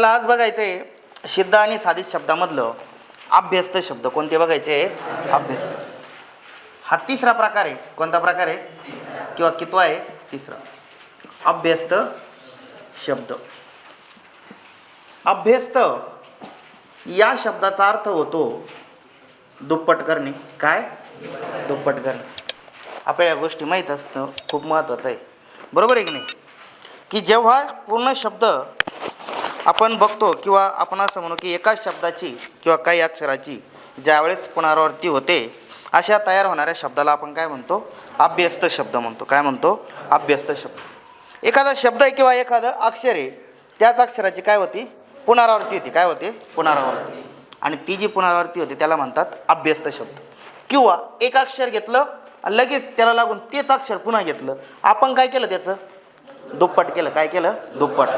मला आज बघायचंय सिद्ध आणि साधित शब्दामधलं अभ्यस्त शब्द. कोणते बघायचे? अभ्यस्त. हा तिसरा प्रकार आहे. कोणता प्रकार आहे? किंवा कितवा आहे? तिसरा. अभ्यस्त शब्द. अभ्यस्त या शब्दाचा अर्थ होतो दुप्पट करणे. काय? दुप्पट करणे. आपल्या या गोष्टी माहीत असणं खूप महत्त्वाचं आहे. बरोबर आहे की नाही? की जेव्हा पूर्ण शब्द आपण बघतो किंवा आपण असं म्हणू की एकाच शब्दाची किंवा काही अक्षराची ज्यावेळेस पुनरावृत्ती होते अशा तयार होणाऱ्या शब्दाला आपण काय म्हणतो? अभ्यस्त शब्द म्हणतो. काय म्हणतो? अभ्यस्त शब्द. एखादा शब्द आहे किंवा एखादं अक्षर आहे त्याच अक्षराची काय होती? पुनरावृत्ती होती. काय होते? पुनरावृत्ती. आणि ती जी पुनरावृत्ती होती त्याला म्हणतात अभ्यस्त शब्द. किंवा एक अक्षर घेतलं आणि लगेच त्याला लागून तेच अक्षर पुन्हा घेतलं. आपण काय केलं त्याचं? दुप्पट केलं. काय केलं? दुप्पट.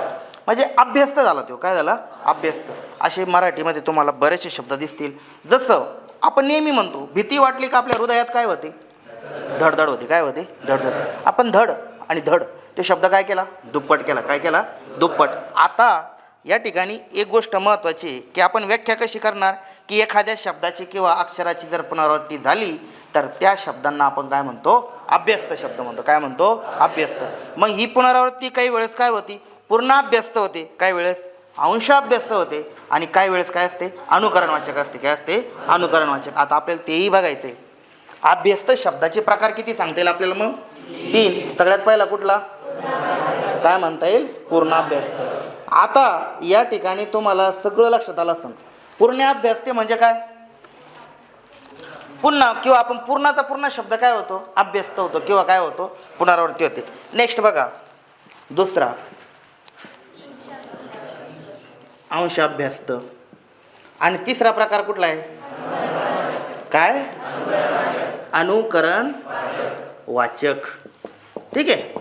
म्हणजे अभ्यस्त झाला तो. काय झाला? अभ्यस्त. असे मराठीमध्ये तुम्हाला बरेचसे शब्द दिसतील. जसं आपण नेहमी म्हणतो भीती वाटली का आपल्या हृदयात? काय होते? धडधड होते. काय होते? धडधड. आपण धड आणि धड तो शब्द काय केला? दुप्पट केला. काय केला? दुप्पट. आता या ठिकाणी एक गोष्ट महत्त्वाची आहे की आपण व्याख्या कशी करणार? की एखाद्या शब्दाची किंवा अक्षराची जर पुनरावृत्ती झाली तर त्या शब्दांना आपण काय म्हणतो? अभ्यस्त शब्द म्हणतो. काय म्हणतो? अभ्यस्त. मग ही पुनरावृत्ती काही वेळेस काय होती? पूर्ण अभ्यस्त होते. काही वेळेस अंशाभ्यस्त होते आणि काही वेळेस काय असते? अनुकरणवाचक असते. काय असते? अनुकरणवाचक. आता आपल्याला तेही बघायचं आहे अभ्यस्त शब्दाचे प्रकार किती सांगता येईल आपल्याला मग? तीन. सगळ्यात पहिला कुठला? काय म्हणता येईल? पूर्णाभ्यस्त. आता या ठिकाणी तुम्हाला सगळं लक्षात आलं असं पूर्ण अभ्यास ते म्हणजे काय? पुन्हा किंवा आपण पूर्णाचा पूर्ण शब्द काय होतो? अभ्यस्त होतो किंवा काय होतो? पुनरावृत्ती होते. नेक्स्ट बघा. दुसरा. अंश अभ्यस्त आणि तिसरा प्रकार कुठला आहे? काय? अनुकरण वाचक. ठीक आहे?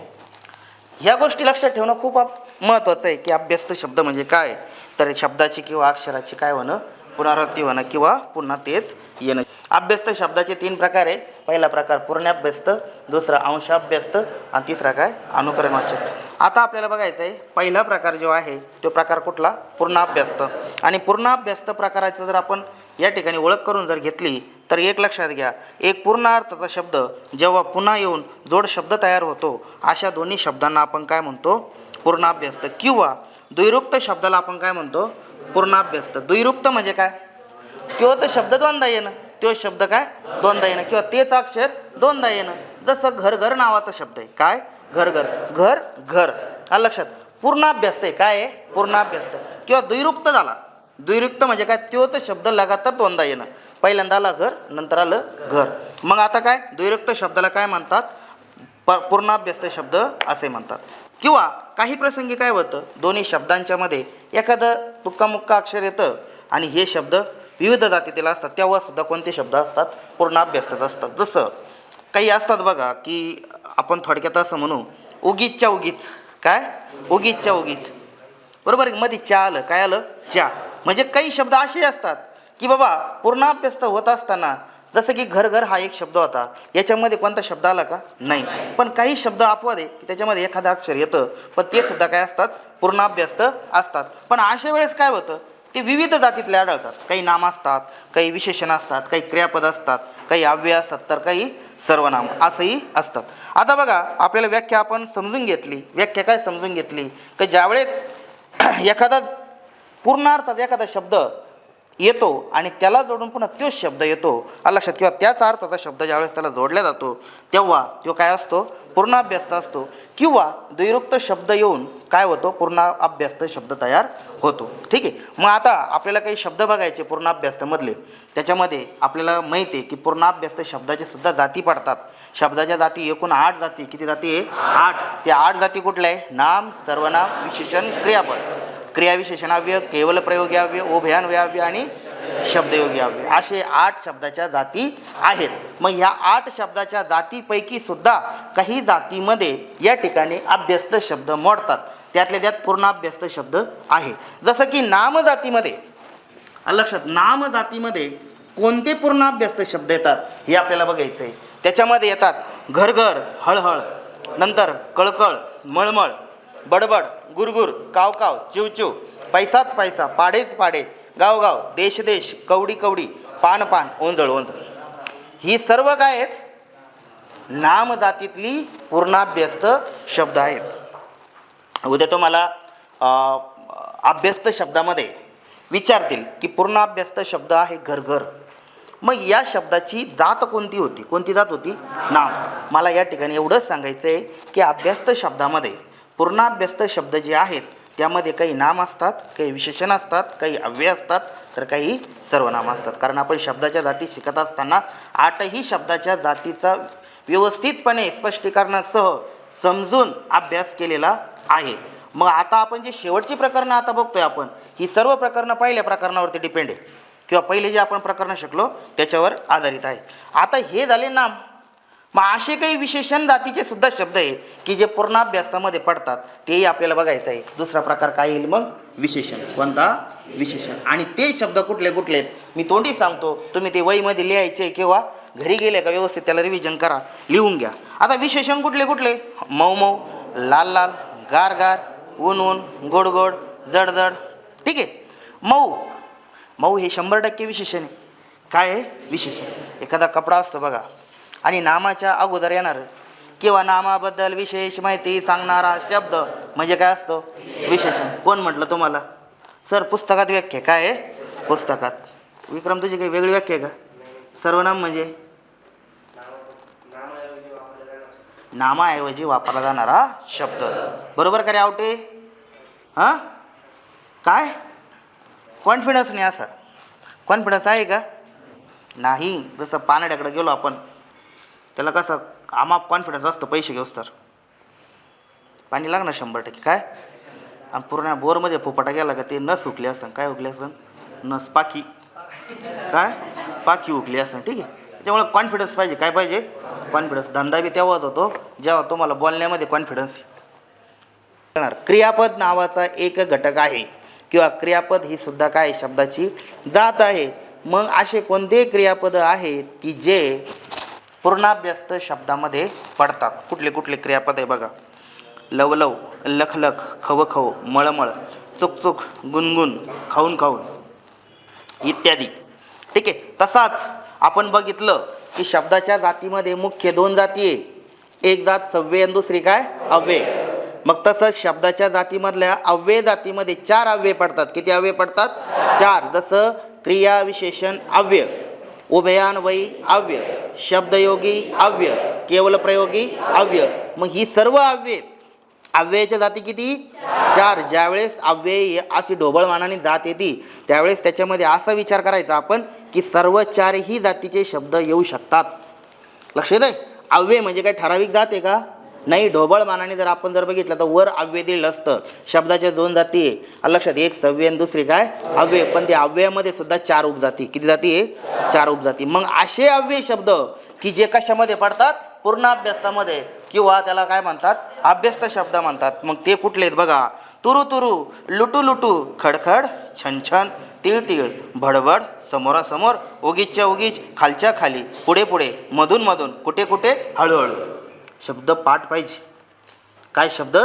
ह्या गोष्टी लक्षात ठेवणं खूप महत्त्वाचं आहे की अभ्यस्त शब्द म्हणजे काय? तर शब्दाची किंवा अक्षराची काय होणं? पुनरावृत्ती होणं किंवा पुन्हा तेच येणं. अभ्यस्त शब्दाचे तीन प्रकार आहे. पहिला प्रकार पूर्णाभ्यस्त दुसरा अंशाभ्यस्त आणि तिसरा काय? अनुकरण वाचक आता आपल्याला बघायचं आहे पहिला प्रकार जो आहे तो प्रकार कुठला? पूर्णाभ्यस्त. आणि पूर्णाभ्यस्त प्रकाराचं जर आपण या ठिकाणी ओळख करून जर घेतली तर एक लक्षात घ्या. एक पूर्ण अर्थाचा शब्द जेव्हा पुन्हा येऊन जोड शब्द तयार होतो अशा दोन्ही शब्दांना आपण काय म्हणतो? पूर्णाभ्यस्त. किंवा द्विरुक्त शब्दाला आपण काय म्हणतो? पूर्णाभ्यस्त. द्विरुक्त म्हणजे काय? तोच शब्द दोनदा येणं. तो शब्द काय? दोनदा येणं. किंवा तेच अक्षर दोनदा येणं. जसं घर घर नावाचा शब्द आहे. काय? घर घर. घर घर. हा लक्षात. पूर्णाभ्यस्त आहे. काय आहे? पूर्णाभ्यस्त किंवा द्विरुक्त झाला. द्विरुक्त म्हणजे काय? तोच शब्द लगातार दोनदा येणं. पहिल्यांदा आला घर नंतर आलं घर. मग आता काय? द्वैरुक्त शब्दाला काय म्हणतात? प पूर्णाभ्यस्त शब्द असे म्हणतात. किंवा काही प्रसंगी काय होतं? दोन्ही शब्दांच्यामध्ये एखादं तुक्कामुक्का अक्षर येतं आणि हे शब्द विविध जातीतील असतात तेव्हा सुद्धा कोणते शब्द असतात? पूर्णाभ्यस्तच असतात. जसं काही असतात बघा की आपण थोडक्यात असं म्हणू उगीचच्या उगीच. काय? उगीचच्या उगीच. बरोबर आहे? मध्ये च्या आलं. काय आलं? च्या. म्हणजे काही शब्द असे असतात की बाबा पूर्णाभ्यस्त होत असताना जसं की घर घर हा एक शब्द होता. याच्यामध्ये कोणता शब्द आला का? नाही. पण काही शब्द अपवाद आहे की त्याच्यामध्ये एखादं अक्षर येतं. पण ते सुद्धा काय असतात? पूर्णाभ्यस्त असतात. पण अशा वेळेस काय होतं? ते विविध जातीतले आढळतात. काही नाम असतात काही विशेषण असतात काही क्रियापद असतात काही अव्यय असतात तर काही सर्वनाम असंही असतात. आता बघा आपल्याला व्याख्या आपण समजून घेतली. व्याख्या काय समजून घेतली? की ज्यावेळेस एखादा पूर्णार्थात एखादा शब्द येतो आणि त्याला जोडून पुन्हा तोच शब्द येतो. लक्षात? किंवा त्याच अर्थाचा शब्द ज्यावेळेस त्याला जोडला जातो तेव्हा तो काय असतो? पूर्णाभ्यस्त असतो. किंवा द्विरुक्त शब्द येऊन काय होतो? पूर्ण अभ्यस्त शब्द तयार होतो. ठीक आहे? मग आता आपल्याला काही शब्द बघायचे पूर्णाभ्यस्तमधले. त्याच्यामध्ये आपल्याला माहिती आहे की पूर्णाभ्यस्त शब्दाचे सुद्धा जाती पडतात. शब्दाच्या जाती एकूण आठ जाती. किती जाती? आहे आठ. त्या आठ जाती कुठल्या आहे? नाम सर्वनाम विशेषण क्रियापद. क्रियाविशेषणाव्य केवल प्रयोगाव्य उभयान्वयाव्य आणि शब्दयोग्याव्य असे आठ शब्दाच्या जाती आहेत. मग ह्या आठ शब्दाच्या जातीपैकी सुद्धा काही जातीमध्ये या ठिकाणी अभ्यस्त शब्द मोडतात. त्यातल्या त्यात पूर्ण अभ्यस्त शब्द आहे. जसं की नामजातीमध्ये लक्षात नामजातीमध्ये कोणते पूर्ण अभ्यस्त शब्द येतात हे आपल्याला बघायचं आहे त्याच्यामध्ये येतात घरघर हळहळ नंतर कळकळ मळमळ बडबड गुरगुर कावकाव चिवचिव पैसाच पैसा पाडेच पाडे. गाव गाव देश देश कवडी कवडी पान पान ओंजळ ओंजळ. ही सर्व काय आहेत? नाम जातीतली पूर्णाभ्यस्त शब्द आहेत. उद्या तुम्हाला अभ्यस्त शब्दामध्ये विचारतील की पूर्णाभ्यस्त शब्द आहे घरघर. मग या शब्दाची जात कोणती होती? कोणती जात होती? नाम. मला या ठिकाणी एवढंच सांगायचं आहे की अभ्यस्त शब्दामध्ये पूर्णाभ्यस्त शब्द जे आहेत त्यामध्ये काही नाम असतात काही विशेषण असतात काही अव्यय असतात तर काही सर्वनाम असतात. कारण आपण शब्दाच्या जाती शिकत असताना आठही शब्दाच्या जातीचा व्यवस्थितपणे स्पष्टीकरणासह समजून अभ्यास केलेला आहे. मग आता आपण जे शेवटची प्रकरणं आता बघतोय आपण ही सर्व प्रकरणं पहिल्या प्रकरणावरती डिपेंड आहे. किंवा पहिले जे आपण प्रकरणं शिकलो त्याच्यावर आधारित आहे. आता हे झाले नाम मग असे काही विशेषण जातीचे सुद्धा शब्द आहे की जे पूर्ण अभ्यासामध्ये पडतात तेही आपल्याला बघायचं आहे. दुसरा प्रकार काय येईल मग? विशेषण. कोणता? विशेषण. आणि ते शब्द कुठले कुठले आहेत मी तोंडी सांगतो. तुम्ही ते वहीमध्ये लिहायचे किंवा घरी गेले का व्यवस्थित त्याला रिव्हिजन करा लिहून घ्या. आता विशेषण कुठले कुठले? मऊ मऊ लाल लाल गार गार ऊन ऊन गोड गोड जड जड. ठीक आहे? मऊ. मऊ हे शंभर टक्के विशेषण आहे. काय आहे? विशेषण. एखादा कपडा असतो बघा. आणि नामाच्या अगोदर येणार. किंवा नामाबद्दल विशेष माहिती सांगणारा शब्द म्हणजे काय असतो? विशेषण. कोण म्हटलं तुम्हाला? सर पुस्तकात व्याख्या. काय आहे? पुस्तकात. विक्रम तुझी काही वेगळी व्याख्या आहे का? सर्वनाम म्हणजे? नामाऐवजी वापरला जाणारा शब्द. बरोबर का रे आवटे? हां? काय? कॉन्फिडन्स नाही असा. कॉन्फिडन्स आहे का? नाही. जसं पाण्याकडे गेलो आपण. त्याला कसं आमाप कॉन्फिडन्स असतं पैसे घेऊस तर. पाणी लागणार शंभर टक्के. काय? आणि पूर्ण बोरमध्ये फुपाटा गेला का ते नस उठली असतं काय उकली असतं नस पाखी. काय? पाखी उकली असं ठीक आहे? त्याच्यामुळे कॉन्फिडन्स पाहिजे. काय पाहिजे? कॉन्फिडन्स धंदा बी तेव्हाच होतो जेव्हा तुम्हाला बोलण्यामध्ये कॉन्फिडन्स येणार क्रियापद नावाचा एक घटक आहे. किंवा क्रियापद ही सुद्धा काय? शब्दाची जात आहे. मग असे कोणते क्रियापद आहेत की जे पूर्णाभ्यस्त शब्दामध्ये पडतात. कुठले कुठले क्रियापद आहे बघा. लवलव लखलख खवखव मळमळ चुकचुक गुणगुण खाऊन खाऊन इत्यादी. ठीक आहे? तसाच आपण बघितलं की शब्दाच्या जातीमध्ये मुख्य दोन जाती आहे. एक जात सव्वे आणि दुसरी काय? अव्यय मग तसंच शब्दाच्या जातीमधल्या अव्यय जातीमध्ये चार अव्यय पडतात. किती अव्यय पडतात? चार. जसं क्रिया विशेषण अव्यय उभयान्वयी अव्य शब्दयोगी अव्य केवल प्रयोगी अव्य. मग ही सर्व अव्यय अव्ययाच्या जाती किती? चार. ज्यावेळेस अव्यय अशी ढोबळमानाने जात येते त्यावेळेस त्याच्यामध्ये असा विचार करायचा आपण की सर्व चारही जातीचे शब्द येऊ शकतात. लक्ष येत आहे? अव्यय म्हणजे काय? ठराविक जात आहे का? नाही ढोबळ मानाने जर आपण जर बघितलं तर वर अव्यय असतं शब्दाच्या दोन जाती आहे. लक्षात? एक सव्य आणि दुसरी काय? अव्यय. पण ते अव्ययामध्ये सुद्धा चार उपजाती. किती जाती आहे? चार उपजाती. मग असे अव्यय शब्द की जे कशामध्ये पडतात? पूर्ण अभ्यासामध्ये किंवा त्याला काय म्हणतात? अभ्यस्त शब्द म्हणतात. मग ते कुठले आहेत बघा? तुरु तुरु लुटू लुटू खडखड छन छन तिळ तिळ भडभड समोरासमोर उगीचच्या उगीच खालच्या खाली पुढे पुढे मधून मधून कुठे कुठे? हळूहळू. शब्द पाठ पाहिजे. काय शब्द?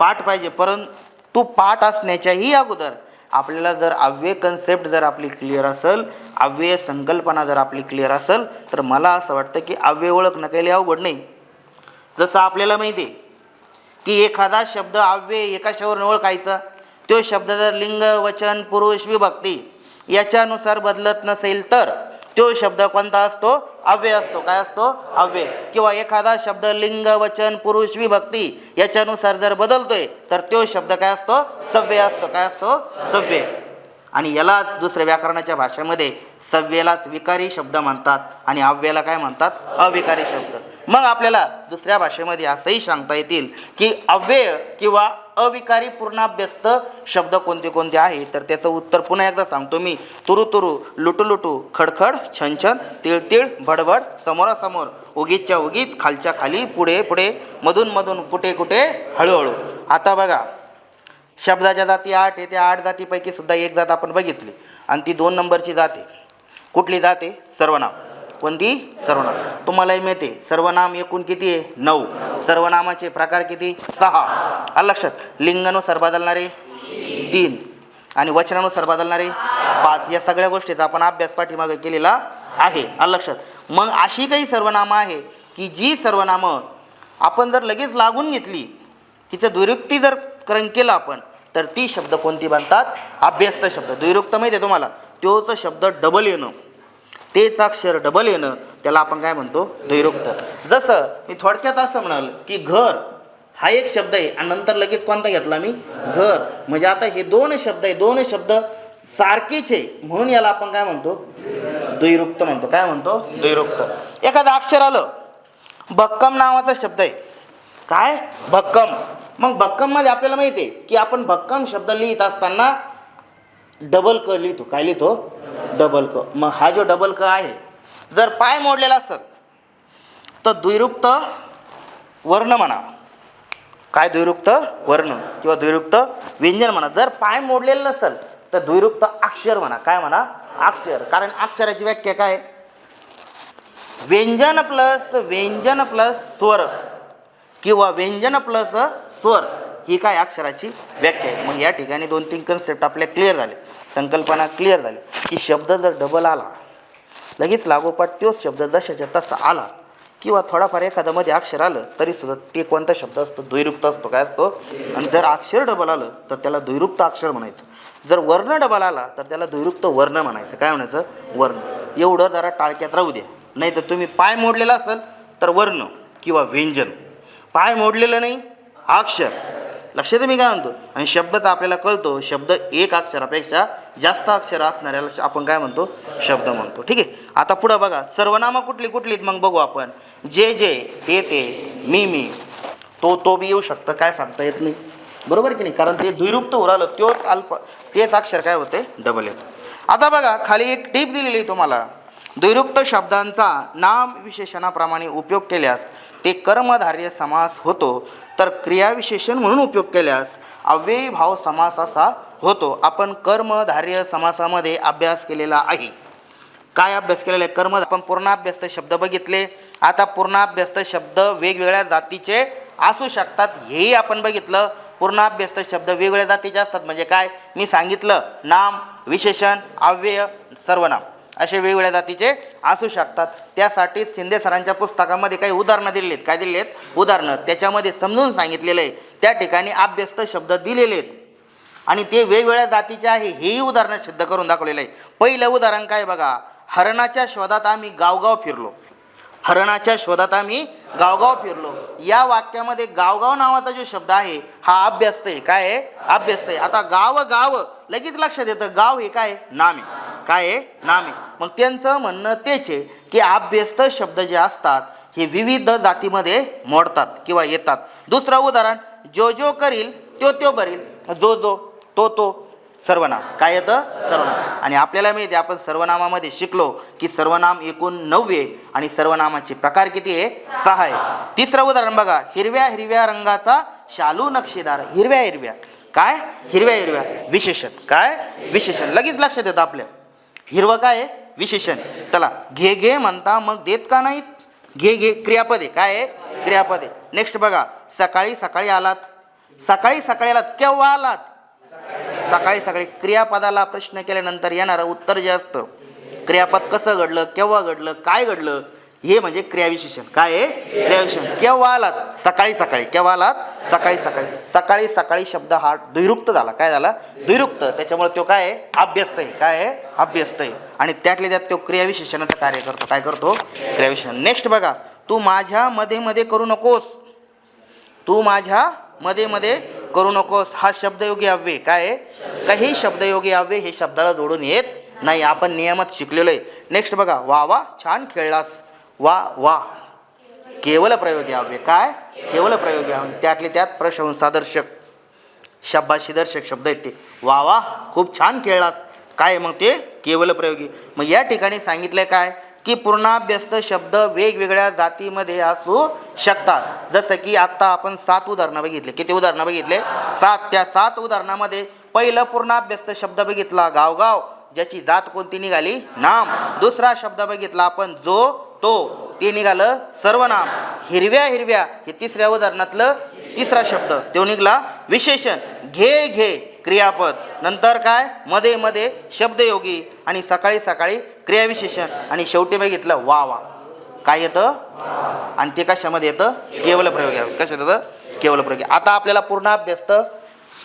पाठ पाहिजे. परंतु पाठ असण्याच्याही अगोदर आपल्याला जर अव्यय कन्सेप्ट जर आपली क्लिअर असेल अव्यय संकल्पना जर आपली क्लिअर असेल तर मला असं वाटतं की अव्यय ओळख काही अवघड नाही. जसं आपल्याला माहिती आहे की एखादा शब्द अव्यय एका एकाशावरून ओळखायचा. तो शब्द जर लिंग वचन पुरुष विभक्ती याच्यानुसार बदलत नसेल तर तो शब्द कोणता असतो? अव्यय असतो. काय असतो? अव्यय. किंवा एखादा शब्द लिंग वचन पुरुष विभक्ती याच्यानुसार जर बदलतोय तर तो शब्द काय असतो? सव्य असतो. काय असतो? सव्य. आणि यालाच दुसऱ्या व्याकरणाच्या भाषेमध्ये सव्येलाच विकारी शब्द म्हणतात आणि अव्ययाला काय म्हणतात? अविकारी शब्द. मग आपल्याला दुसऱ्या भाषेमध्ये असंही सांगता येतील की अव्यय किंवा अविकारी पूर्णाभ्यस्त शब्द कोणते कोणते आहे? तर त्याचं उत्तर पुन्हा एकदा सांगतो मी. तुरु तुरु लुटू लुटू खडखड छन छन भडभड समोरासमोर उगीच्या उगीच खालच्या खाली पुढे पुढे मधून मधून कुठे कुठे हळूहळू. आता बघा शब्दाच्या जाती आठ आहे त्या आठ जातीपैकी सुद्धा एक जात आपण बघितली. आणि ती दोन नंबरची जाते कुठली जाते सर्वनाम. कोणती? सर्वनाम. तुम्हालाही मिळते. सर्वनाम एकूण किती आहे? नऊ. सर्वनामाचे प्रकार किती? सहा. आलं लक्षात? लिंगानुसार बदलणारे तीन. आणि वचनानुसार बदलणारे पाच. या सगळ्या गोष्टीचा आपण अभ्यास पाठीमागे केलेला आहे. आलं लक्षात? मग अशी काही सर्वनामं आहे की जी सर्वनामं आपण जर लगेच लागून घेतली तिचं दुरुक्ती जर करण केलं आपण तर ती शब्द कोणती बनतात? अभ्यस्त शब्द. दुरुक्त माहिती आहे तुम्हाला. तोच शब्द डबल येणं. तेच अक्षर डबल येणं त्याला आपण काय म्हणतो? द्वैरुक्त. जसं मी थोडक्यात असं म्हणाल की घर हा एक शब्द आहे. आणि नंतर लगेच कोणता घेतला मी? घर. म्हणजे आता हे दोन शब्द आहे. दोन शब्द सारखेच आहे. म्हणून याला आपण काय म्हणतो? द्वैरुक्त म्हणतो. काय म्हणतो? द्वैरुक्त. एखादं अक्षर आलं. भक्कम नावाचा शब्द आहे. काय? भक्कम. मग भक्कममध्ये आपल्याला माहिती आहे की आपण भक्कम शब्द लिहित असताना डबल क लिहितो. काय लिहितो? डबल क. मग हा जो डबल क आहे जर पाय मोडलेला असत तर द्विरुक्त वर्ण म्हणा. काय द्विरुक्त? वर्ण किंवा द्विरुक्त व्यंजन म्हणा. जर पाय मोडलेलं नसेल तर द्विरुक्त अक्षर म्हणा. काय म्हणा? अक्षर. कारण अक्षराची व्याख्या काय? व्यंजन प्लस व्यंजन प्लस स्वर किंवा व्यंजन प्लस स्वर ही काय अक्षराची व्याख्या आहे. मग या ठिकाणी दोन तीन कन्सेप्ट आपल्या क्लिअर झाले. संकल्पना क्लिअर झाली. की शब्द जर डबल आला लगेच लागोपाठ तोच शब्द जशाच्या तसा आला किंवा थोडाफार एखाद्यामध्ये अक्षर आलं तरी सुद्धा ते कोणता शब्द असतो? द्वैरुक्त असतो. काय असतो? आणि जर अक्षर डबल आलं तर त्याला द्वैरुक्त अक्षर म्हणायचं. जर वर्ण डबल आला तर त्याला द्वैरुक्त वर्ण म्हणायचं. काय म्हणायचं? वर्ण. एवढं जरा टाळक्यात राहू द्या. नाही तर तुम्ही पाय मोडलेला असेल तर वर्ण किंवा व्यंजन. पाय मोडलेलं नाही अक्षर. लक्षात मी काय म्हणतो? आणि शब्द तर आपल्याला कळतो. शब्द एक अक्षरापेक्षा जास्त अक्षर असणाऱ्याला आपण काय म्हणतो? शब्द म्हणतो. ठीक आहे? आता पुढं बघा. सर्वनामं कुठली कुठली आहेत मग बघू आपण. जे जे ते ते मी मी तो तो बी येऊ शकतं. काय सांगता येत नाही. बरोबर की नाही? कारण ते द्विरुक्त उरालं तोच अल्फ तेच अक्षर काय होते? डबल येतं. आता बघा खाली एक टीप दिलेली आहे तुम्हाला. द्विरुक्त शब्दांचा नाम विशेषणाप्रमाणे उपयोग केल्यास ते कर्मधार्य समास होतो. तर क्रियाविशेषण म्हणून उपयोग केल्यास अव्ययी भाव समास असा होतो. आपण कर्मधार्य समासामध्ये अभ्यास केलेला आहे. काय अभ्यास केलेला आहे? कर्म आपण पूर्णाभ्यस्त शब्द बघितले. आता पूर्णाभ्यस्त शब्द वेगवेगळ्या जातीचे असू शकतात. हेही आपण बघितलं. पूर्णाभ्यस्त शब्द वेगवेगळ्या जातीचे असतात. म्हणजे काय? मी सांगितलं. नाम विशेषण अव्यय सर्वनाम. असे वेगवेगळ्या जातीचे असू शकतात. त्यासाठी शिंदे सरांच्या पुस्तकामध्ये काही उदाहरणं दिलेली आहेत काय दिलेली आहेत उदाहरणं. त्याच्यामध्ये समजून सांगितलेलं आहे. त्या ठिकाणी अभ्यस्त शब्द दिलेले आहेत. आणि ते वेगवेगळ्या जातीचे आहे. हेही उदाहरणं सिद्ध करून दाखवलेलं आहे. पहिलं उदाहरण काय बघा? हरणाच्या शोधात आम्ही गावगाव फिरलो. हरणाच्या शोधात आम्ही गावगाव फिरलो. या वाक्यामध्ये गावगाव नावाचा जो शब्द आहे हा अभ्यस्त आहे. काय आहे? अभ्यस्त आहे. आता गाव गाव लगेच लक्षात येतं. गाव हे काय? नाम आहे. काय आहे? नाम. आहे मग त्यांचं म्हणणं तेच आहे की अभ्यस्त शब्द जे असतात हे विविध जातीमध्ये मोडतात किंवा येतात. दुसरं उदाहरण जो जो करील त्यो त्यो भरील. जो जो तो तो सर्वनाम. काय येतं? सर्वनाम. आणि आपल्याला माहिती आहे आपण सर्वनामामध्ये शिकलो की सर्वनाम एकूण नव्वे आणि सर्वनामाचे प्रकार किती आहे? सहा आहे. तिसरं उदाहरण बघा. हिरव्या हिरव्या रंगाचा शालू नक्षीदार. हिरव्या हिरव्या. काय? हिरव्या हिरव्या. विशेषण. काय? विशेषण. लगेच लक्षात येतं आपल्या. हिरवं काय आहे? विशेषण. चला घे घे म्हणता मग देत का नाहीत? घे घे क्रियापदे. काय आहे? क्रियापदे. नेक्स्ट बघा सकाळी सकाळी आलात. सकाळी सकाळी आलात. केव्हा आलात? सकाळी सकाळी. क्रियापदाला प्रश्न केल्यानंतर येणारं उत्तर जे असतं क्रियापद कसं घडलं केव्हा घडलं काय घडलं हे म्हणजे क्रियाविशेषण काय आहे क्रियाविशेषण केव्हा आलात? सकाळी सकाळी. केव्हा आलात? सकाळी सकाळी. सकाळी सकाळी शब्द हा द्विरुक्त झाला. काय झाला? द्विरुक्त. त्याच्यामुळे तो काय आहे? अभ्यस्त आहे. काय आहे? अभ्यस्त आहे. आणि त्यातल्या त्यात तो क्रियाविशेषणाचं कार्य करतो. काय करतो? क्रियाविशेषण नेक्स्ट बघा. तू माझ्या मध्ये मध्ये करू नकोस. तू माझ्या मध्ये मध्ये करू नकोस. हा शब्दयोगी अव्यय. काय आहे? काही शब्दयोगी अव्यय हे शब्दाला जोडून येत नाही. आपण नियमात शिकलेलो आहे. नेक्स्ट बघा. वा वा छान खेळलास. वा वा. केवल प्रयोगी यावे काय? केवल प्रयोग यावे. त्यातले त्यात प्रशंसादर्शक शब्दाशीदर्शक शब्द आहेत ते. वा वा. खूप छान खेळलास. काय मग ते? केवल प्रयोगी. मग या ठिकाणी सांगितलं काय? की पूर्णाभ्यस्त शब्द वेगवेगळ्या जातीमध्ये असू शकतात. जसं की आत्ता आपण सात उदाहरणं बघितले. किती उदाहरणं बघितले? सात. त्या सात उदाहरणामध्ये पहिलं पूर्णाभ्यस्त शब्द बघितला गावगाव. ज्याची जात कोणती निघाली? नाम. दुसरा शब्द बघितला आपण जो तो ते निघालं सर्वनाम. हिरव्या हिरव्या हे तिसऱ्या उदाहरणातलं तिसरा शब्द. तो निघाला विशेषण. घे घे क्रियापद. नंतर काय? मध्ये मध्ये शब्दयोगी आणि सकाळी सकाळी क्रियाविशेषण. आणि शेवटी बघितलं वा वा. काय येतं? आणि ते कशामध्ये येतं? केवल प्रयोग. कशात येतं? केवल प्रयोग. आता आपल्याला पूर्ण अभ्यास तर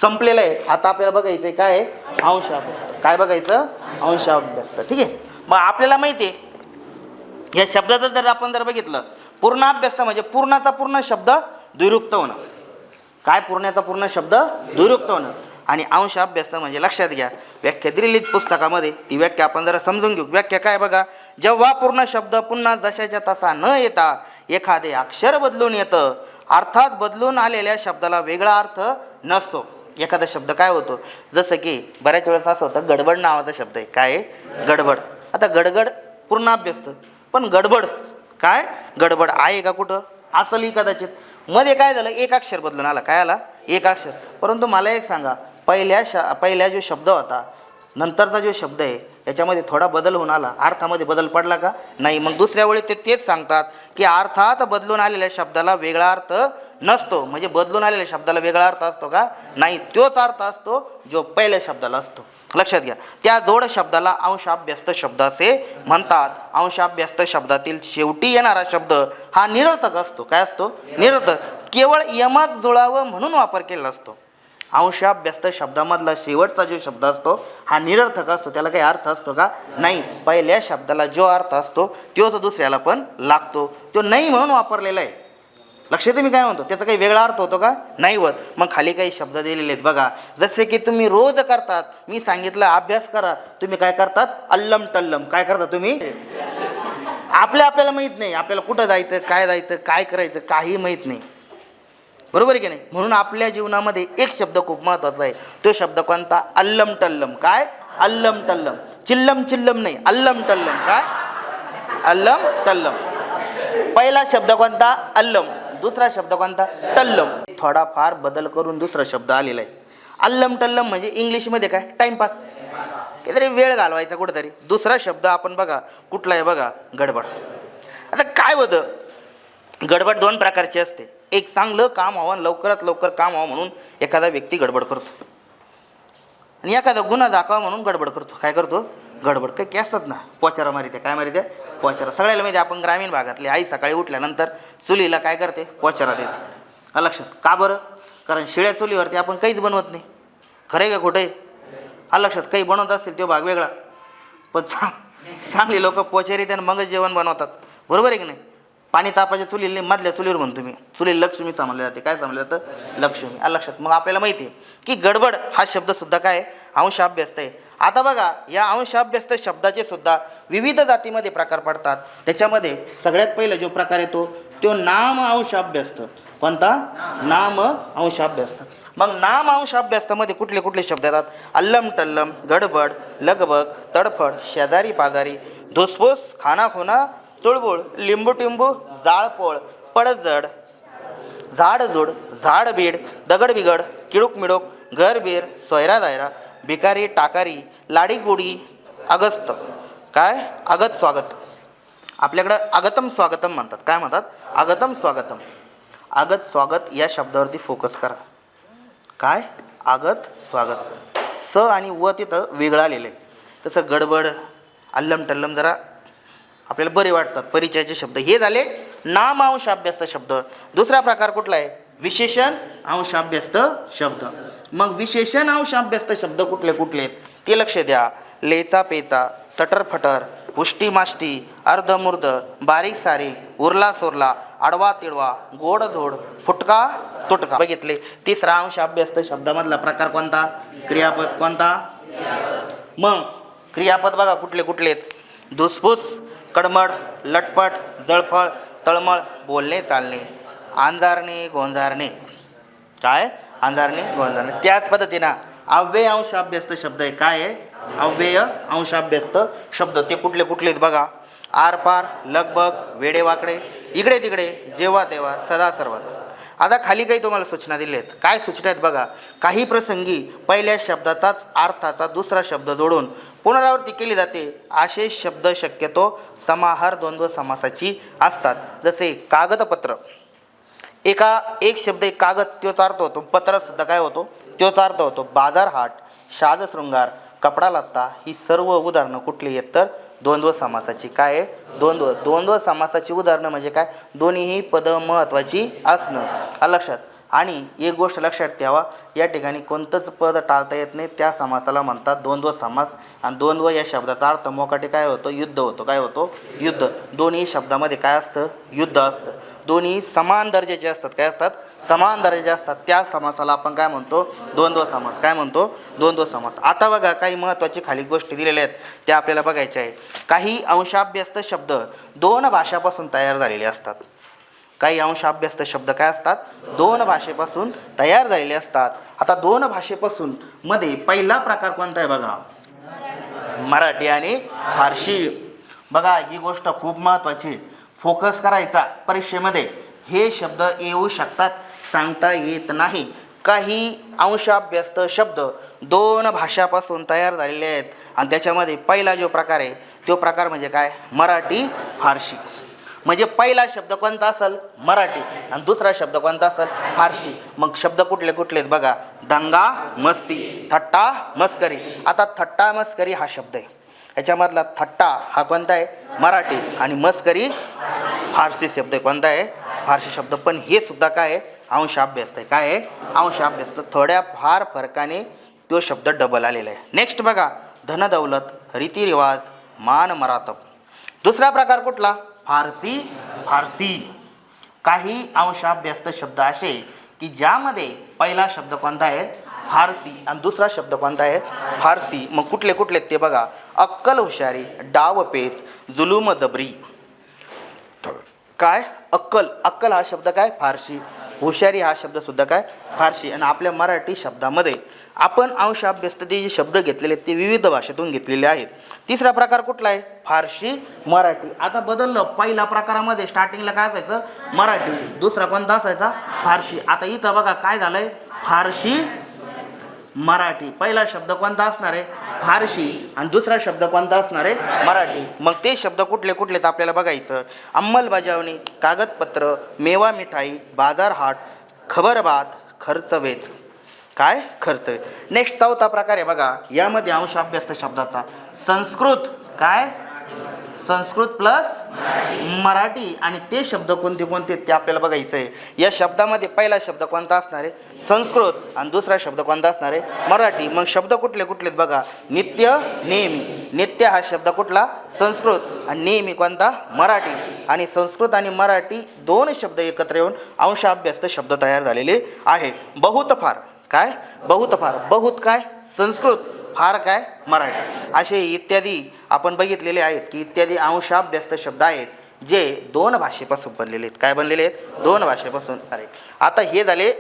संपलेलं आहे. आता आपल्याला बघायचं आहे काय? अंश अभ्यास काय बघायचं? अंश अभ्यस्त ठीक आहे? मग आपल्याला माहिती आहे या शब्दाचं जर आपण जर बघितलं पूर्ण अभ्यास म्हणजे पूर्णाचा पूर्ण शब्द दुरुक्त होणं. काय पूर्णाचा पूर्ण शब्द दुरुक्त होणं? आणि अंश अभ्यास म्हणजे लक्षात घ्या व्याख्या दिलेली पुस्तकामध्ये ती व्याख्या आपण जरा समजून घेऊ. व्याख्या काय बघा जेव्हा पूर्ण शब्द पुन्हा जशाच्या तसा न येता एखादे अक्षर बदलून येतं अर्थात बदलून आलेल्या शब्दाला वेगळा अर्थ नसतो. एखादा शब्द काय होतो? जसं की बऱ्याच वेळेस असं होतं गडबड नावाचा शब्द आहे. काय गडबड. आता गडगड पूर्ण अभ्यस्त पण गडबड. काय? गडबड. आहे का कुठं? असली कदाचित. मध्ये काय झालं? एक अक्षर बदलून आला. काय आला? एक अक्षर. परंतु मला एक सांगा. पहिल्या श पहिल्या जो शब्द होता नंतरचा जो शब्द आहे याच्यामध्ये थोडा बदल होऊन आला. अर्थामध्ये बदल पडला का? नाही. मग दुसऱ्या वेळी ते तेच सांगतात की अर्थात बदलून आलेल्या शब्दाला वेगळा अर्थ नसतो. म्हणजे बदलून आलेल्या शब्दाला वेगळा अर्थ असतो का? नाही. तोच अर्थ असतो जो पहिल्या शब्दाला असतो. लक्षात घ्या. त्या जोड शब्दाला अंशाभ्यस्त शब्द असे म्हणतात. अंशाभ्यस्त शब्दातील शेवटी येणारा शब्द हा निरर्थक असतो. काय असतो? निरर्थक. केवळ यमक जुळावं म्हणून वापर केलेला असतो. अंशाभ्यस्त शब्दामधला शेवटचा जो शब्द असतो हा निरर्थक असतो. त्याला काही अर्थ असतो का? नाही. पहिल्या शब्दाला जो अर्थ असतो तोच दुसऱ्याला पण लागतो. तो नाही म्हणून वापरलेला आहे. लक्षात तुम्ही मी काय म्हणतो? त्याचा काही वेगळा अर्थ होतो का? नाही होत. मग खाली काही शब्द दिलेले आहेत बघा. जसे की तुम्ही रोज करतात मी सांगितलं अभ्यास करा. तुम्ही काय करतात? अल्लम टल्लम. काय करता तुम्ही? आपल्या आपल्याला माहीत नाही. आपल्याला कुठं जायचं काय जायचं काय करायचं काही माहीत नाही. बरोबर आहे की नाही? म्हणून आपल्या जीवनामध्ये एक शब्द खूप महत्त्वाचा आहे. तो शब्द कोणता? अल्लम टल्लम. काय? अल्लम टल्लम. चिल्लम चिल्लम नाही. अल्लम टल्लम. काय? अल्लम टल्लम. पहिला शब्द कोणता? अल्लम. दुसरा शब्द कोणता? टल्लम थोडाफार बदल करून दुसरा शब्द आलेला आहे. अल्लम टल्लम म्हणजे इंग्लिशमध्ये काय? टाइमपास काहीतरी वेळ घालवायचा कुठेतरी. दुसरा शब्द आपण बघा कुठला आहे बघा? गडबड. आता काय होतं? गडबड दोन प्रकारची असते. एक चांगलं काम व्हावं लवकरात लवकर काम व्हावं म्हणून एखादा व्यक्ती गडबड करतो. आणि एखादा गुन्हा दाखवा म्हणून गडबड करतो. काय करतो? गडबड. काही की असतात ना पोचारा मारिते काय मारिते? पोचारा. सगळ्याला माहिती आहे, आपण ग्रामीण भागातले. आई सकाळी उठल्यानंतर चुलीला काय करते? पोचारा देते. लक्षात. का बरं? कारण शिळ्या चुलीवरती आपण काहीच बनवत नाही. खरं आहे का खोटं आहे? लक्षात. काही बनवत असतील तो भाग वेगळा. पण चांग चांगली लोक पोचेरी त्यानं मगच जेवण बनवतात. बरोबर आहे की नाही? पाणी तापाच्या चुलीला मधल्या चुलीवर म्हणतो मी चुली लक्ष्मी समजले जाते. काय समजलं जातं? लक्ष्मी. आलं लक्षात. मग आपल्याला माहिती आहे की गडबड हा शब्दसुद्धा काय आहे? अंशाभ्यस्त आहे. आता बघा या अंशाभ्यस्त शब्दाचे सुद्धा विविध जातीमध्ये प्रकार पडतात. त्याच्यामध्ये सगळ्यात पहिला जो प्रकार येतो तो नाम अंशाभ्यस्त. कोणता? नाम अंशाभ्यस्त. मग नाम अंशाभ्यस्तामध्ये कुठले कुठले शब्द येतात? अल्लम टल्लम गडबड लगबग तडफड शेजारी पाजारी धुसफूस खानाखुना चुळबुळ लिंबूटिंबू जाळपोळ पडजड झाडझुड झाडबीड दगडबिगड किडूक मिडूक घरबीर सोयरा दायरा भिकारी टाकारी लाडीगोडी अगस्त. काय? अगत स्वागत. आपल्याकडं आगतम स्वागतम म्हणतात. काय म्हणतात? आगतम स्वागतम. आगत स्वागत या शब्दावरती फोकस करा. काय? आगत स्वागत. स आणि व तिथं वेगळा आलेलं आहे. तसं गडबड अल्लम टल्लम जरा आपल्याला बरे वाटतात. परिचयाचे शब्द. हे झाले नाम अंशाभ्यस्त शब्द. दुसरा प्रकार कुठला आहे? विशेषण अंशाभ्यस्त शब्द. मग विशेषण अंशाभ्यस्त शब्द कुठले कुठले? ते लक्ष द्या. लेचा पेचा सटर फटर उष्टी माष्टी अर्धमुर्ध बारीक सारीक उरला सोरला आडवा तिडवा गोड धोड फुटका तुटका. बघितले. तिसरा अंश अभ्यस्त शब्दामधला प्रकार कोणता? क्रियापद कोणता? मग क्रियापद बघा कुठले कुठले धुसफूस कडमड लटपट जळफळ तळमळ बोलणे चालणे अंजारणे गोंजारणे. काय? अंधारणे गोंधारणी त्याच पद्धतीनं अव्यय अंशाभ्यस्त शब्द आहे काय आहे? अव्यय अंशाभ्यस्त शब्द. ते कुठले कुठले आहेत बघा. आरपार लगबग वेडेवाकडे इकडे तिकडे जेव्हा तेव्हा सदा सर्वात. आता खाली काही तुम्हाला सूचना दिल्या आहेत. काय सूचना आहेत बघा? काही प्रसंगी पहिल्या शब्दाचाच अर्थाचा दुसरा शब्द जोडून पुनरावृत्ती केली जाते. असे शब्द शक्यतो समाहार द्वंद्व समासाची असतात. जसे कागदपत्र. एका एक शब्द एक कागद तोच अर्थ होतो. पत्रसुद्धा काय होतो? तोच अर्थ होतो. बाजार हाट शृंगार कपडा लत्ता ही सर्व उदाहरणं कुठली आहेत तर? द्वंद्व समासाची. काय आहे? द्वंद्व. द्वंद्व समासाची उदाहरणं म्हणजे काय? दोन्हीही पदं महत्त्वाची असणं. लक्षात. आणि एक गोष्ट लक्षात ठेवा या ठिकाणी कोणतंच पद टाळता येत नाही. त्या समासाला म्हणतात द्वंद्व समास. आणि द्वंद्व या शब्दाचा अर्थ मोकाटे काय होतो? युद्ध होतो. काय होतो? युद्ध. दोन्ही शब्दामध्ये काय असतं? युद्ध असतं. दोन्ही समान दर्जाचे असतात काय असतात? समान दर्जाचे असतात त्या समासाला आपण काय म्हणतो? द्वंद्व समास. काय म्हणतो? द्वंद्व समास. आता बघा काही महत्त्वाची खाली गोष्टी दिलेल्या आहेत त्या आपल्याला बघायच्या आहे काही अंशाभ्यस्त शब्द दोन भाषापासून तयार झालेले असतात. काही अंश अभ्यस्त शब्द काय असतात? दोन भाषेपासून तयार झालेले असतात. आता दोन भाषेपासून मध्ये पहिला प्रकार कोणता आहे बघा? मराठी आणि फारशी बघा ही गोष्ट खूप महत्त्वाची फोकस करायचा परीक्षेमध्ये. हे शब्द येऊ शकतात सांगता येत नाही. काही अंशाभ्यस्त शब्द दोन भाषापासून तयार झालेले आहेत. आणि त्याच्यामध्ये पहिला जो प्रकार आहे तो प्रकार म्हणजे काय? मराठी फारशी. म्हणजे पहिला शब्द कोणता असेल? मराठी. आणि दुसरा शब्द कोणता असेल? फारशी. मग शब्द कुठले कुठले आहेत बघा. दंगा मस्ती थट्टा मस्करी. आता थट्टा मस्करी हा शब्द आहे. याच्यामधला थट्टा हा कोणता आहे? मराठी. आणि मस्करी फारसी शब्द कोणता आहे? फारसी शब्द. पण हे सुद्धा काय आहे? अंश अभ्यास आहे. काय आहे? अंश अभ्यास. थोड्या फार फरकाने तो शब्द डबल आलेला आहे. नेक्स्ट बघा. धनदौलत रीतिरिवाज मान मरातप दुसरा प्रकार कुठला? फारसी फारसी. काही अंशाभ्यस्त शब्द असे की ज्यामध्ये पहिला शब्द कोणता आहे? फारसी. आणि दुसरा शब्द कोणता आहे? फारसी. मग कुठले कुठले आहेत ते बघा. अक्कल हुशारी डाव पेच जुलूम जबरी काय? अक्कल. अक्कल हा शब्द काय? फारशी. हुशारी हा शब्द सुद्धा काय? फारशी. आणि आपल्या मराठी शब्दामध्ये आपण अंश अभ्यस्तते जे शब्द घेतलेले आहेत ते विविध भाषेतून घेतलेले आहेत. तिसरा प्रकार कुठला आहे? फारशी मराठी. आता बदललं. पहिल्या प्रकारामध्ये स्टार्टिंगला काय असायचं? मराठी. दुसरा कोणता असायचा? फारशी. आता इथं बघा काय झालंय? फारशी मराठी. पहिला शब्द कोणता असणार आहे? फारशी आणि दुसरा शब्द कोणता असणार आहे? मराठी. मग ते शब्द कुठले कुठले तर आपल्याला बघायचं? अंमलबजावणी कागदपत्र मेवा मिठाई बाजार हाट खबरबात खर्च वेच. काय? खर्च नेक्स्ट चौथा प्रकार आहे बघा. यामध्ये अंश अभ्यस्त शब्दाचा. संस्कृत. काय? संस्कृत प्लस मराठी. आणि ते शब्द कोणते कोणते ते आपल्याला बघायचं आहे या शब्दामध्ये पहिला शब्द कोणता असणार आहे? संस्कृत. आणि दुसरा शब्द कोणता असणार आहे? मराठी. मग शब्द कुठले कुठले बघा? नित्य नेहमी. नित्य हा शब्द कुठला? संस्कृत. आणि नेहमी कोणता? मराठी. आणि संस्कृत आणि मराठी दोन शब्द एकत्र येऊन अंश अभ्यस्त शब्द तयार झालेले आहे. बहुत फार. काय? बहुत फार. बहुत काय? संस्कृत. फार काय? मराठी. असे इत्यादी आपण बघितलेले आहेत की इत्यादी अंशाभ्यस्त शब्द आहेत जे दोन भाषेपासून बनलेले आहेत. काय बनलेले आहेत? दोन भाषेपासून. अरे आता हे झाले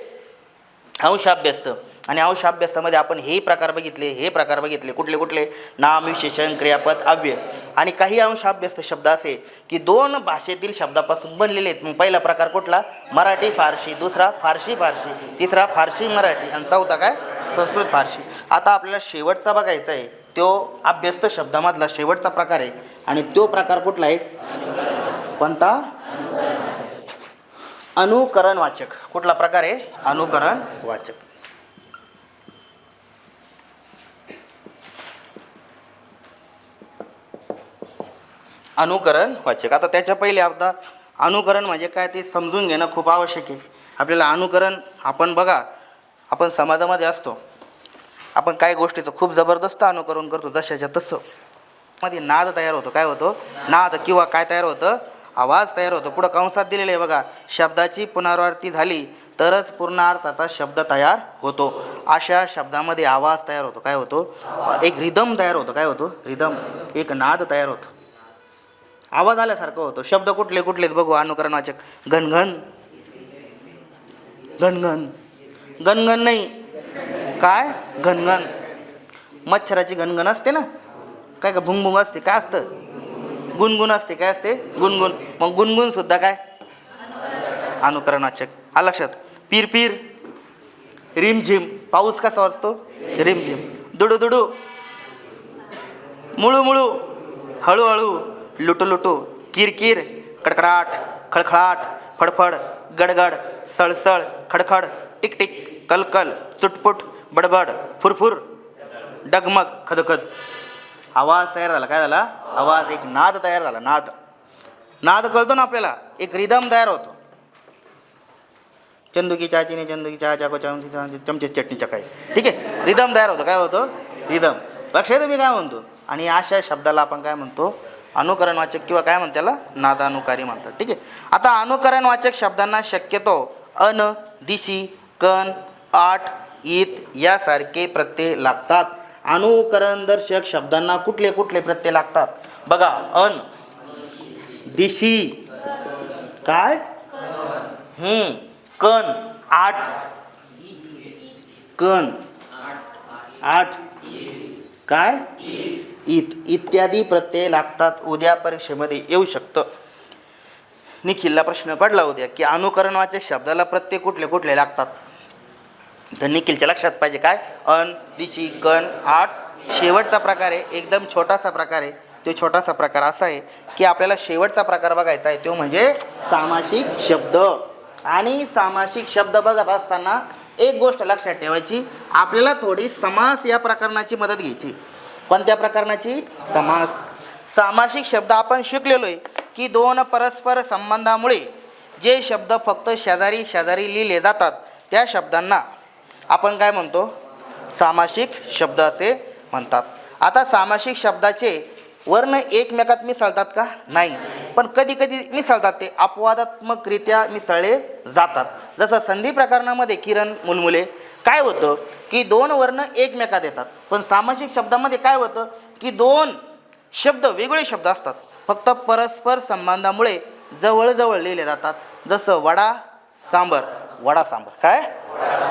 अंशाभ्यस्त. आणि अंशाभ्यस्तामध्ये आपण हे प्रकार बघितले हे प्रकार बघितले कुठले कुठले? नाम विशेषण क्रियापद अव्यय. आणि काही अंशाभ्यस्त शब्द असे की दोन भाषेतील शब्दापासून बनलेले आहेत. मग पहिला प्रकार कुठला? मराठी फारशी दुसरा फारशी फारशी तिसरा फारशी मराठी. आणि चौथा काय? संस्कृत फारशी आता आपल्याला शेवटचा बघायचा आहे. तो अभ्यस्त शब्दामधला शेवटचा प्रकार आहे. आणि तो प्रकार कुठला आहे? कोणता? अनुकरण वाचक कुठला प्रकार आहे? अनुकरण वाचक अनुकरण वाचक आता त्याच्या पहिले आता अनुकरण म्हणजे काय ते समजून घेणं खूप आवश्यक आहे. आपल्याला अनुकरण आपण बघा आपण समाजामध्ये असतो. आपण काय गोष्टीचं खूप जबरदस्त अनुकरण करतो जशाच्या तसं. मध्ये नाद तयार होतो. काय होतो? नाद किंवा काय तयार होतं? आवाज तयार होतो. पुढं कंसात दिलेलं आहे बघा. शब्दाची पुनरावृत्ती झाली तरच पूर्णार्थाचा शब्द तयार होतो. अशा शब्दामध्ये आवाज तयार होतो. काय होतो? एक रिदम तयार होतो. काय होतो? रिदम एक नाद तयार होतो. आवाज आल्यासारखं होतो. शब्द कुठले कुठलेत बघू अनुकरणाचे. घनघन. घनघन. घनघन नाही. काय? घनघन. मच्छराची घनघन असते ना? काय का भुंगभुंग असते? काय असतं? गुणगुण असते. काय असते? गुणगुण मग गुणगुण सुद्धा काय? अनुकरणाचक. आ लक्षात. पीर पीर. रिमझिम. पाऊस कसा वाजतो? रिमझिम. दुडू दुडू. मुळू मुळू. हळूहळू. लुटू लुटू. किरकिर कडकडाट. खळखळाट. फडफड. गडगड. सळसळ. खडखड. टिकटिक कलकल. चुटपुट. बडबड फुरफुर डगमग खदखद. आवाज तयार झाला. काय झाला? आवाज एक नाद तयार झाला. नाद. नाद कळतो ना आपल्याला? एक रिदम तयार होतो. चंदुकी चाचीने चंदुकी चहा चाको चमची चमचेच चटणी चकाई ठीक आहे? रिदम तयार होतो. काय होतं? रिदम लक्षात मी काय म्हणतो? आणि अशा शब्दाला आपण काय म्हणतो? अनुकरणवाचक किंवा काय म्हणतो त्याला? नादानुकारी म्हणतात. ठीक आहे? आता अनुकरणवाचक शब्दांना शक्यतो अन दिशी कण आठ ईत यासारखे प्रत्यय लागतात. अनुकरणदर्शक शब्दांना कुठले कुठले प्रत्यय लागतात? बघा अन दिशी काय? हम्म कण आठ. कण आठ. काय? इत इत्यादी प्रत्यय लागतात उद्या परीक्षेमध्ये. येऊ शकतं. निखिलला प्रश्न पडला उद्या की अनुकरणवाचक शब्दाला प्रत्यय कुठले कुठले लागतात? तर निखिलच्या लक्षात पाहिजे काय? अन दिशी कण आठ. शेवटचा प्रकार आहे एकदम छोटासा प्रकार आहे. तो छोटासा प्रकार असा आहे की आपल्याला शेवटचा प्रकार बघायचा आहे तो म्हणजे सामासिक शब्द. आणि सामासिक शब्द बघत असताना एक गोष्ट लक्षात ठेवायची आपल्याला थोडी समास या प्रकरणाची मदत घ्यायची. कोणत्या प्रकरणाची? समास. सामासिक शब्द आपण शिकलेलो आहे की दोन परस्पर संबंधामुळे जे शब्द फक्त शेजारी शेजारी लिहिले जातात त्या शब्दांना आपण काय म्हणतो? सामासिक शब्द असे म्हणतात. आता सामासिक शब्दाचे वर्ण एकमेकात मिसळतात का? नाही. पण कधी कधी मिसळतात ते. अपवादात्मकरित्या मिसळले जातात. जसं संधी प्रकरणामध्ये किरण मुलमुले. काय होतं? की दोन वर्ण एकमेकात येतात. पण सामासिक शब्दामध्ये काय होतं? की दोन शब्द वेगळे शब्द असतात. फक्त परस्पर संबंधामुळे जवळजवळ लिहिले जातात. जसं वडा सांबर. वडा सांबर. काय?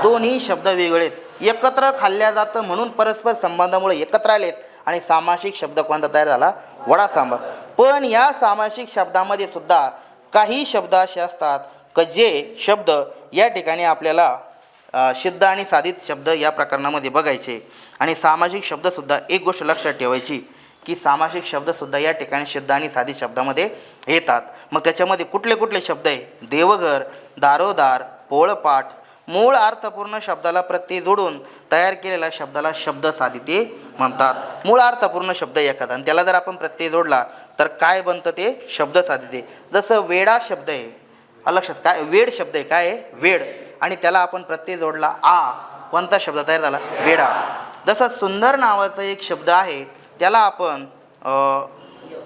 दोन्ही शब्द वेगळे एकत्र खाल्ल्या जातं म्हणून परस्पर संबंधामुळे एकत्र आलेत आणि सामासिक शब्द कोणता तयार झाला? वडा सांबर. पण या सामासिक शब्दामध्ये सुद्धा काही शब्द असे असतात क जे शब्द या ठिकाणी आपल्याला अ, सिद्ध आणि साधित शब्द या प्रकरणामध्ये बघायचे. आणि सामाजिक शब्दसुद्धा एक गोष्ट लक्षात ठेवायची की सामासिक शब्दसुद्धा या ठिकाणी सिद्ध आणि साधित शब्दामध्ये येतात. मग त्याच्यामध्ये कुठले कुठले शब्द आहे? देवघर दारोदार पोळपाठ मूळ अर्थपूर्ण शब्दाला प्रत्यय जोडून तयार केलेल्या शब्दाला शब्द साधिते म्हणतात. मूळ अर्थपूर्ण शब्द एखादा आणि त्याला जर आपण प्रत्यय जोडला तर काय बनतं ते? शब्द साधिते. जसं वेडा शब्द आहे लक्षात काय? वेड शब्द आहे. काय आहे? वेड. आणि त्याला आपण प्रत्यय जोडला आ कोणता शब्द तयार झाला? वेडा. जसं सुंदर नावाचा एक शब्द आहे त्याला आपण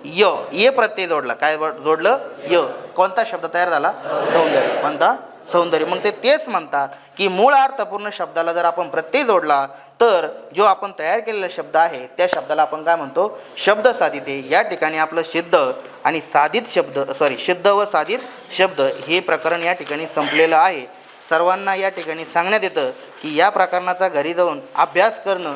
य ये प्रत्यय जोडला. काय ब- जोडलं? य. कोणता शब्द तयार झाला? सौंदर्य. कोणता? सौंदर्य. मग ते तेच म्हणतात की मूळ अर्थपूर्ण शब्दाला जर आपण प्रत्यय जोडला तर जो आपण तयार केलेला शब्द आहे त्या शब्दाला आपण काय म्हणतो? शब्द साधिते. या ठिकाणी आपलं सिद्ध आणि साधित शब्द सॉरी शुद्ध व साधित शब्द हे प्रकरण या ठिकाणी संपलेलं आहे. सर्वांना या ठिकाणी सांगण्यात येतं की या प्रकरणाचा घरी जाऊन अभ्यास करणं